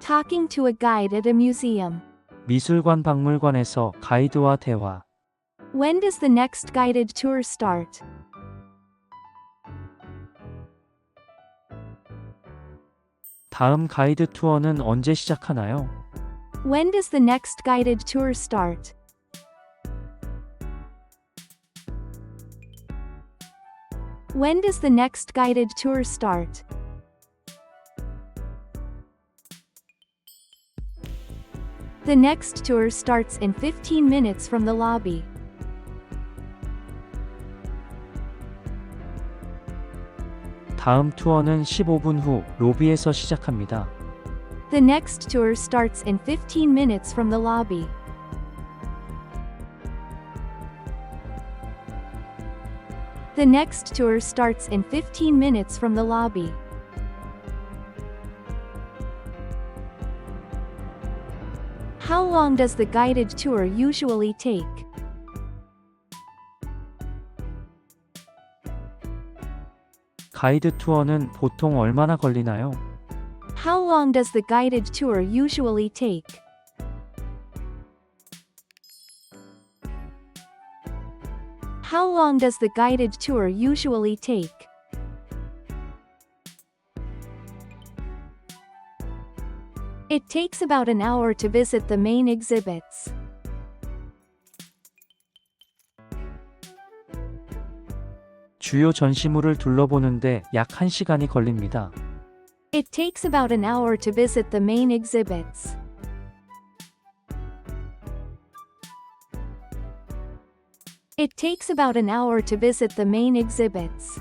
Talking to a guide at a museum. 미술관 박물관에서 가이드와 대화. When does the next guided tour start? 다음 가이드 투어는 언제 시작하나요? When does the next guided tour start? When does the next guided tour start? The next tour starts in 15 minutes from the lobby. 다음 투어는 15분 후 로비에서 시작합니다. The next tour starts in 15 minutes from the lobby. The next tour starts in 15 minutes from the lobby. How long does the guided tour usually take? 가이드 투어는 보통 얼마나 걸리나요? How long does the guided tour usually take? How long does the guided tour usually take? It takes about an hour to visit the main exhibits. 주요 전시물을 둘러보는데 약 1시간이 걸립니다. It takes about an hour to visit the main exhibits. It takes about an hour to visit the main exhibits.